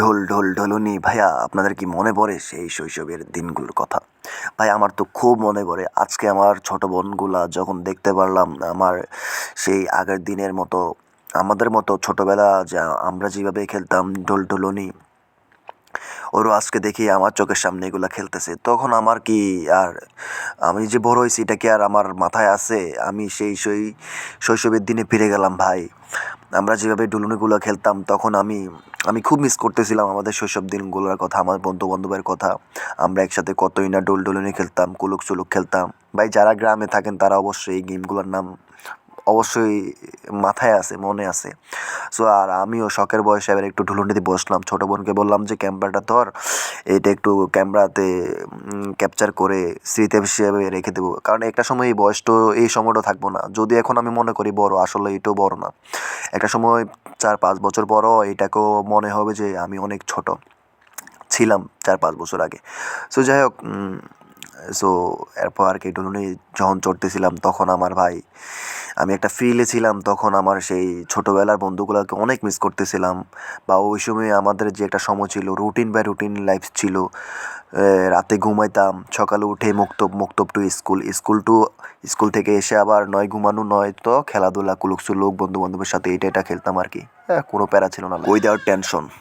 ঢোল ঢোল, ঢোলুনি, ভাইয়া, আপনাদের কি মনে পড়ে সেই শৈশবের দিনগুলোর কথা? ভাই, আমার তো খুব মনে পড়ে। আজকে আমার ছোট বোনগুলা যখন দেখতে পারলাম, আমার সেই আগের দিনের মতো, আমাদের মতো ছোটবেলা যা আমরা যেভাবে খেলতাম, ঢোল, ঢোলুনি, ওরও আজকে দেখি আমার চোখের সামনে এগুলো খেলতেছে। তখন আমার কি আর, আমি যে বড় হয়েছি, এটা কি আর আমার মাথায় আছে? আমি সেই সেই শৈশবের দিনে ফিরে গেলাম, ভাই। আমরা যেভাবে ডুলুনিগুলো খেলতাম, তখন আমি আমি খুব মিস করতেছিলাম আমাদের শৈশব দিনগুলোর কথা, আমার বন্ধু বান্ধবের কথা। আমরা একসাথে কতই না ডোল ডুলুনি খেলতাম কুলুক চুলুক খেলতাম। ভাই, যারা গ্রামে থাকেন, তারা অবশ্যই এই গেমগুলোর নাম অবশ্যই মাথায় আছে, মনে আছে। সো আর আমিও শখের বয়সে এবার একটু ঢুলুনিতে বসলাম। ছোটো বোনকে বললাম যে, ক্যামেরাটা ধর, এটা একটু ক্যামেরাতে ক্যাপচার করে স্মৃতি হিসেবে রেখে দেবো। কারণ একটা সময় এই বয়স তো, এই সময়টা থাকব না। যদি এখন আমি মনে করি বড়, আসলে এটাও বড় না। একটা সময় চার পাঁচ বছর পরও এটাকেও মনে হবে যে আমি অনেক ছোট। ছিলাম চার পাঁচ বছর আগে। সো যাই হোক সো এরপর আর কি ডুলুনি যখন চড়তেছিলাম তখন আমার ভাই আমি একটা ফিলে ছিলাম, তখন আমার সেই ছোটোবেলার বন্ধুগুলোকে অনেক মিস করতেছিলাম। বা ওই সময় আমাদের যে একটা সময় ছিল রুটিন বাই রুটিন লাইফ ছিল। রাতে ঘুমাইতাম, সকালে উঠে মুক্তব মুক্তব to school school to school থেকে এসে আবার নয় ঘুমানো, নয় তো খেলাধুলা কুলুক সুলুক বন্ধু বান্ধবের সাথে এটা এটা খেলতাম আর কি। হ্যাঁ কোনো প্যারা ছিল না। Without tension